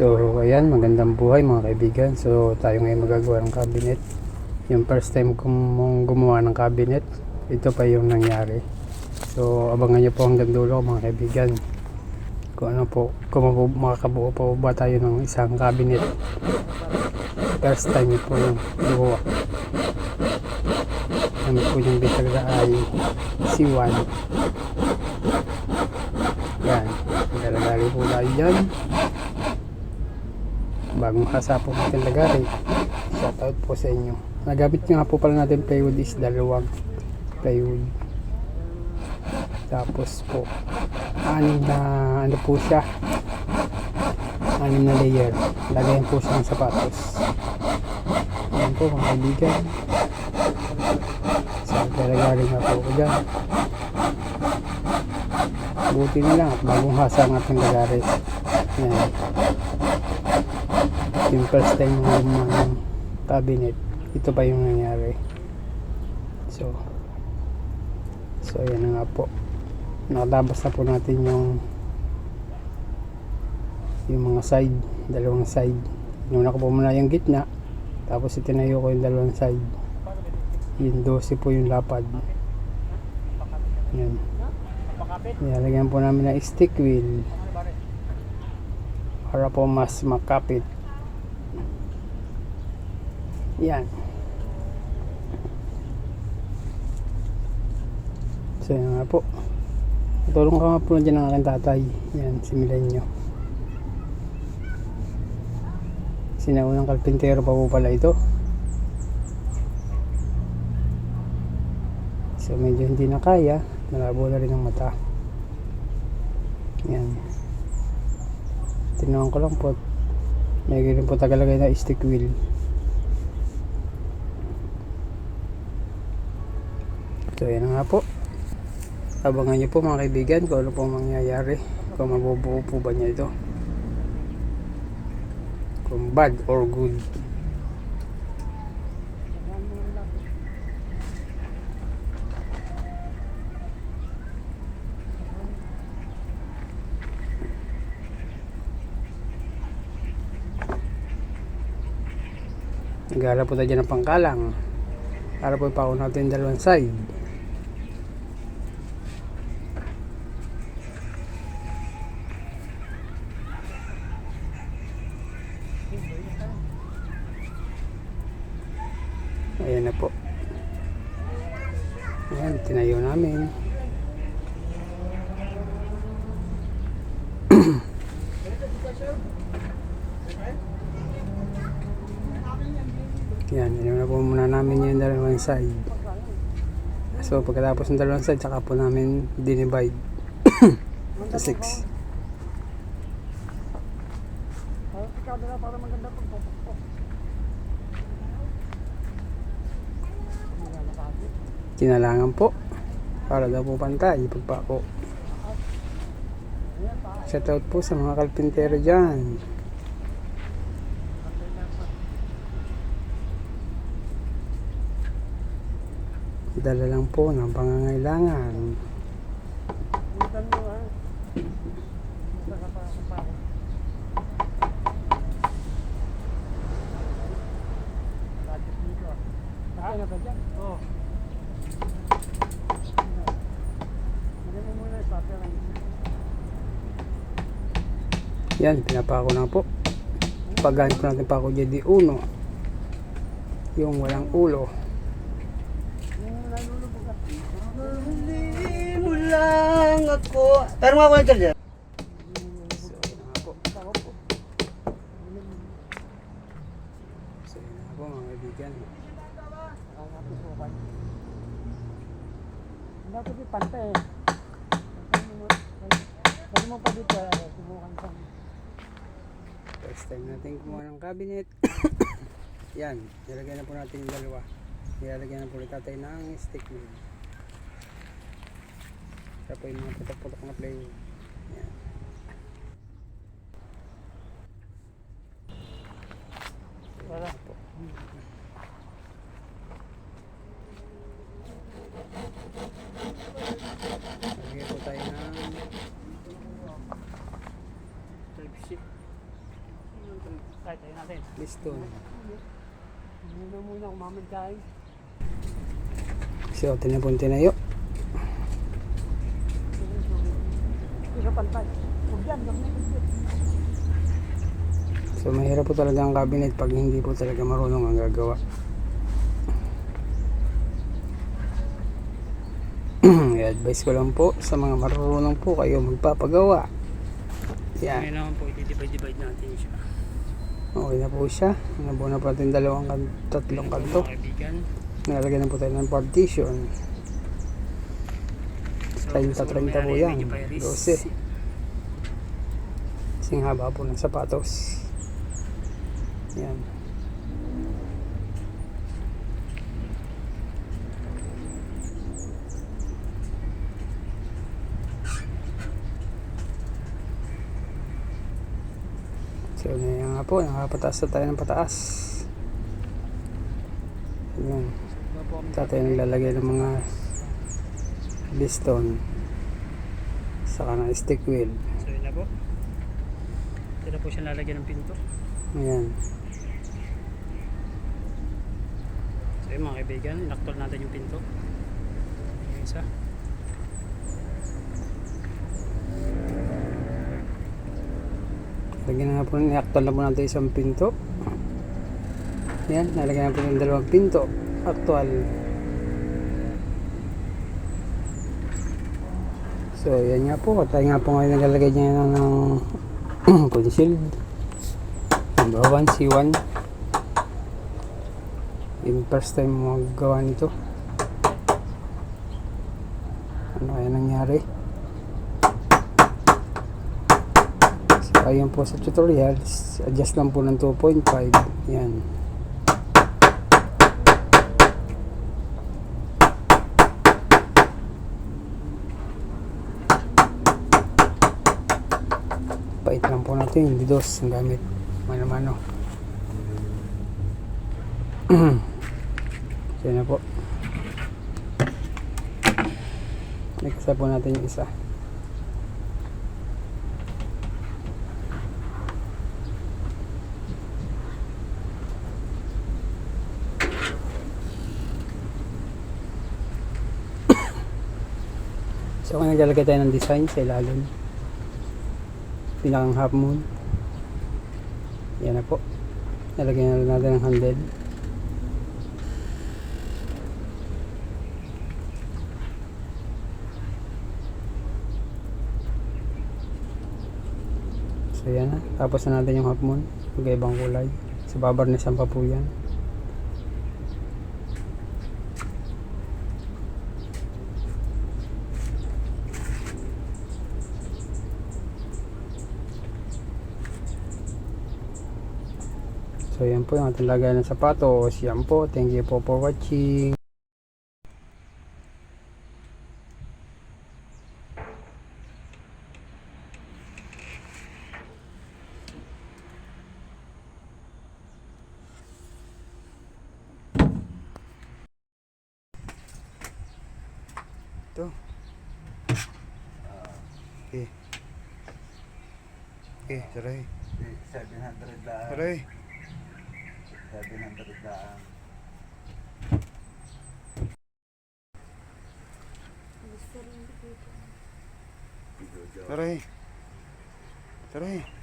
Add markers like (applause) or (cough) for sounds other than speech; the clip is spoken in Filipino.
So, ayan, magandang buhay mga kaibigan. So, tayo ngayon magagawa ng cabinet. Yung first time kong gumawa ng cabinet, ito pa yung nangyari. So, abangan nyo po hanggang dulo mga kaibigan. Kung ano po, kung makakabuo po ba tayo ng isang cabinet. First time po yung gumawa. Ano po yung bitagda ay C1. Yan, galagari po tayo dyan bagong hasa po natin lagari shoutout po sa inyo. Nagamit nga po pala natin plywood is dalawang plywood. Tapos po anim na ano po siya? Anim na layer. Lagayan po siya ng sapatos. Yan po mga kaibigan. So lalagari nga po ako dyan. Buti na lang at bagong hasa ang ating lagari yan yung first time gumawa ng cabinet ito pa yung nangyari. So so yan na nga po. Nakatabas na po natin yung yung mga side dalawang side. Inuna ko po muna yung gitna tapos itinayo ko yung dalawang side. Yung 12 po yung lapad. Yan nilalagyan po namin ng stick wheel para po mas makapit yan. So yan nga po. Tulong ka nga po na dyan ng aking tatay. Yan, si Milenyo. Sinaunang kalpintero pa po pala ito. So medyo hindi na kaya. Malabo na rin ang mata. Yan. Tinawang ko lang po. May ganun po tagalagay na stick wheel. So yan nga po. Abangan nyo po mga kaibigan kung ano po mangyayari. Kung mabubuo po ba niya ito. Kung bad or good. Naghala po tayo ng pangkalang. Para po ipako natin dalawang side. Ayan na po. Ayan, tinayo namin. (clears throat) Yan, yun na po muna namin yung dalawang side. So, pagkatapos ng dalawang side, saka po namin dinivide (clears throat) sa 6. Kinalangan po para daw po pantay pagpako. Shoutout po sa mga kalpintero dyan. Dala lang po ng pangangailangan. Yan, pinapako na po. Pagano po natin pako di uno. Yung walang ulo. Huli mo lang ako. Pero mga kwento dyan. Dapat eh. Pwede mo pa dito, eh, subukan sa First time natin kumuha ng cabinet. (coughs) Yan, nilagyan na po natin yung dalawa. Nilalagyan na po ulit tatay ng stick wood. Ito po yung mga putok-putok na plywood. Yan. Wala. po. Lagyan po tayo ng Type C. Kahit tayo natin. Liston. Muna muna tinayo. Hindi ka pantay. Huwag yan, huwag na yung So, mahirap po talaga ang cabinet pag hindi po talaga marunong ang gagawa. (clears throat) I-advise ko lang po sa mga marunong po kayo magpapagawa. Yan. Ngayon naman po, i-divide-divide natin siya. Okay na po siya. Nabuo na po natin dalawang tatlong kanto. Nalagyan na po tayo ng partition. So, 30-30 po yan. medyo pairis. 12. Kasing haba po ng sapatos. Yan. So, yun nga po. Nakapataas na tayo ng pataas. Yan. Iba po kami Tatay naglalagay ng mga piston saka ng stick wheel. So yun na po. Ito na po siya lalagyan ng pinto. Ayan. So yun mga kaibigan, inaktol natin yung pinto. Yung isa. Lagyan na po, i-actual na po natin isang pinto. Ayan, nalagyan na po ng dalawang pinto. Actual. So, yan nga po. Tayo nga po ngayon naglalagay niya ng, ng (clears throat) concealed. Number 1, C1. Yung first time mo magawa nito. Ano kaya nangyari? So, ayun po sa tutorials, adjust lang po ng 2.5. Yan. Pait lang po natin, hindi dos ang gamit. Mano-mano. (clears throat) so, yun na po. Next po natin yung isa. So, kung naglalagay tayo ng design sa ilalim, pinakang half moon, yan na po. Nalagyan na natin ng handle. So, yan na. Tapos na natin yung half moon. Magkaibang kulay. Sa babarnisan pa po yan. So yan po yung ating lagay ng sapatos. Yan po. Thank you po for watching. Ito. Okay. Okay, saray. 700 lang. Saray. 700 lang. Saray. Saray.